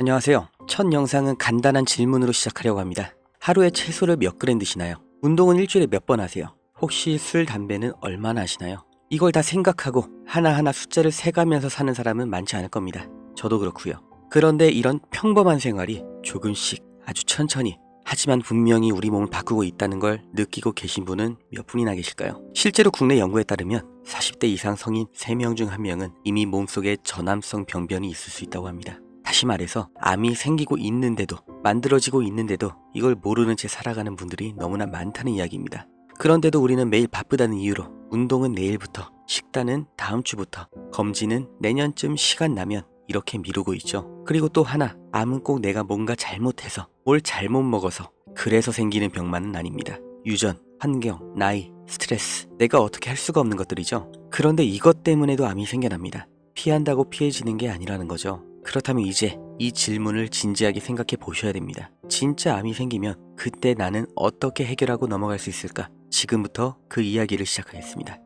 안녕하세요. 첫 영상은 간단한 질문으로 시작하려고 합니다. 하루에 채소를 몇 그램 드시나요? 운동은 일주일에 몇 번 하세요? 혹시 술, 담배는 얼마나 하시나요? 이걸 다 생각하고 하나하나 숫자를 세가면서 사는 사람은 많지 않을 겁니다. 저도 그렇고요. 그런데 이런 평범한 생활이 조금씩 아주 천천히 하지만 분명히 우리 몸을 바꾸고 있다는 걸 느끼고 계신 분은 몇 분이나 계실까요? 실제로 국내 연구에 따르면 40대 이상 성인 3명 중 1명은 이미 몸속에 전암성 병변이 있을 수 있다고 합니다. 다시 말해서 암이 생기고 있는데도 만들어지고 있는데도 이걸 모르는 채 살아가는 분들이 너무나 많다는 이야기입니다. 그런데도 우리는 매일 바쁘다는 이유로 운동은 내일부터, 식단은 다음 주부터, 검진은 내년쯤 시간 나면 이렇게 미루고 있죠. 그리고 또 하나, 암은 꼭 내가 뭔가 잘못해서, 뭘 잘못 먹어서, 그래서 생기는 병만은 아닙니다. 유전, 환경, 나이, 스트레스, 내가 어떻게 할 수가 없는 것들이죠. 그런데 이것 때문에도 암이 생겨납니다. 피한다고 피해지는 게 아니라는 거죠. 그렇다면 이제 이 질문을 진지하게 생각해 보셔야 됩니다. 진짜 암이 생기면 그때 나는 어떻게 해결하고 넘어갈 수 있을까? 지금부터 그 이야기를 시작하겠습니다.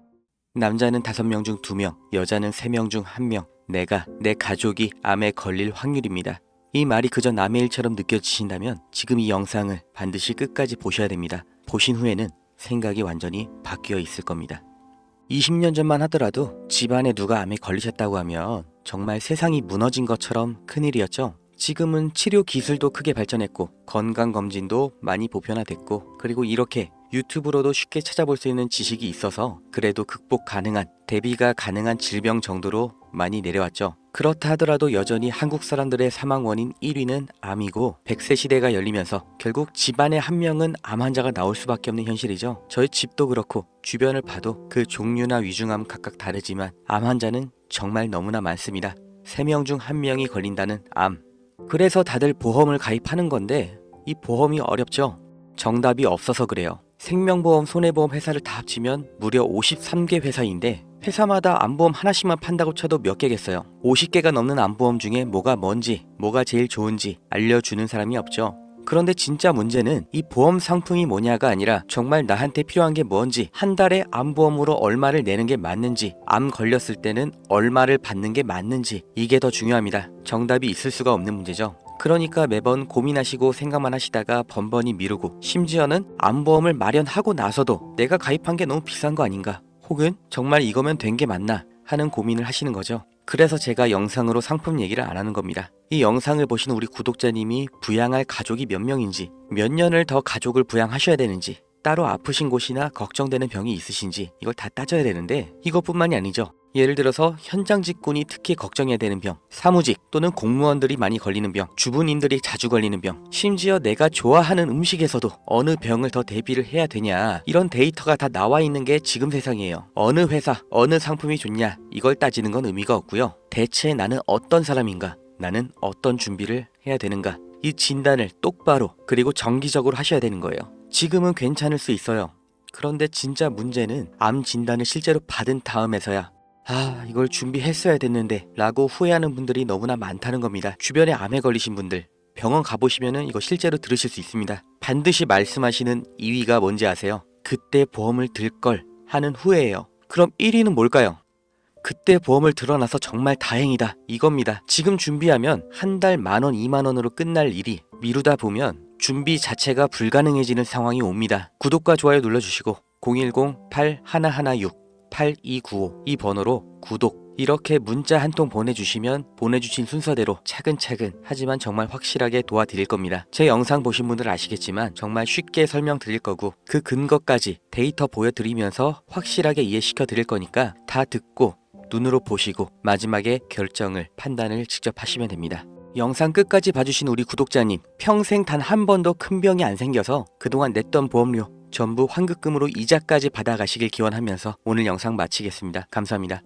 남자는 5명 중 2명, 여자는 3명 중 1명, 내가, 내 가족이 암에 걸릴 확률입니다. 이 말이 그저 남의 일처럼 느껴지신다면 지금 이 영상을 반드시 끝까지 보셔야 됩니다. 보신 후에는 생각이 완전히 바뀌어 있을 겁니다. 20년 전만 하더라도 집안에 누가 암에 걸리셨다고 하면 정말 세상이 무너진 것처럼 큰일이었죠. 지금은 치료 기술도 크게 발전했고 건강검진도 많이 보편화됐고 그리고 이렇게 유튜브로도 쉽게 찾아볼 수 있는 지식이 있어서 그래도 극복 가능한 대비가 가능한 질병 정도로 많이 내려왔죠. 그렇다 하더라도 여전히 한국 사람들의 사망 원인 1위는 암이고 100세 시대가 열리면서 결국 집안에 한 명은 암 환자가 나올 수밖에 없는 현실이죠. 저희 집도 그렇고 주변을 봐도 그 종류나 위중함 각각 다르지만 암 환자는 정말 너무나 많습니다. 3명 중 1명이 걸린다는 암. 그래서 다들 보험을 가입하는 건데 이 보험이 어렵죠. 정답이 없어서 그래요. 생명보험, 손해보험 회사를 다 합치면 무려 53개 회사인데 회사마다 암보험 하나씩만 판다고 쳐도 몇 개겠어요. 50개가 넘는 암보험 중에 뭐가 뭔지, 뭐가 제일 좋은지 알려주는 사람이 없죠. 그런데 진짜 문제는 이 보험 상품이 뭐냐가 아니라 정말 나한테 필요한 게 뭔지, 한 달에 암보험으로 얼마를 내는 게 맞는지, 암 걸렸을 때는 얼마를 받는 게 맞는지, 이게 더 중요합니다. 정답이 있을 수가 없는 문제죠. 그러니까 매번 고민하시고 생각만 하시다가 번번이 미루고 심지어는 암보험을 마련하고 나서도 내가 가입한 게 너무 비싼 거 아닌가 혹은 정말 이거면 된 게 맞나 하는 고민을 하시는 거죠. 그래서 제가 영상으로 상품 얘기를 안 하는 겁니다. 이 영상을 보시는 우리 구독자님이 부양할 가족이 몇 명인지, 몇 년을 더 가족을 부양하셔야 되는지, 따로 아프신 곳이나 걱정되는 병이 있으신지 이걸 다 따져야 되는데 이것뿐만이 아니죠. 예를 들어서 현장 직군이 특히 걱정해야 되는 병, 사무직 또는 공무원들이 많이 걸리는 병, 주부님들이 자주 걸리는 병, 심지어 내가 좋아하는 음식에서도 어느 병을 더 대비를 해야 되냐 이런 데이터가 다 나와 있는 게 지금 세상이에요. 어느 회사, 어느 상품이 좋냐 이걸 따지는 건 의미가 없고요. 대체 나는 어떤 사람인가? 나는 어떤 준비를 해야 되는가? 이 진단을 똑바로 그리고 정기적으로 하셔야 되는 거예요. 지금은 괜찮을 수 있어요. 그런데 진짜 문제는 암 진단을 실제로 받은 다음에서야 아, 이걸 준비했어야 됐는데 라고 후회하는 분들이 너무나 많다는 겁니다. 주변에 암에 걸리신 분들 병원 가보시면은 이거 실제로 들으실 수 있습니다. 반드시 말씀하시는 2위가 뭔지 아세요? 그때 보험을 들 걸 하는 후회예요. 그럼 1위는 뭘까요? 그때 보험을 들어놔서 정말 다행이다. 이겁니다. 지금 준비하면 한 달 만 원, 2만 원으로 끝날 일이 미루다 보면 준비 자체가 불가능해지는 상황이 옵니다. 구독과 좋아요 눌러주시고 010-8116-8295 이 번호로 구독 이렇게 문자 한 통 보내주시면 보내주신 순서대로 차근차근 하지만 정말 확실하게 도와드릴 겁니다. 제 영상 보신 분들 아시겠지만 정말 쉽게 설명드릴 거고 그 근거까지 데이터 보여드리면서 확실하게 이해시켜 드릴 거니까 다 듣고 눈으로 보시고 마지막에 결정을 판단을 직접 하시면 됩니다. 영상 끝까지 봐주신 우리 구독자님 평생 단 한 번도 큰 병이 안 생겨서 그동안 냈던 보험료 전부 환급금으로 이자까지 받아가시길 기원하면서 오늘 영상 마치겠습니다. 감사합니다.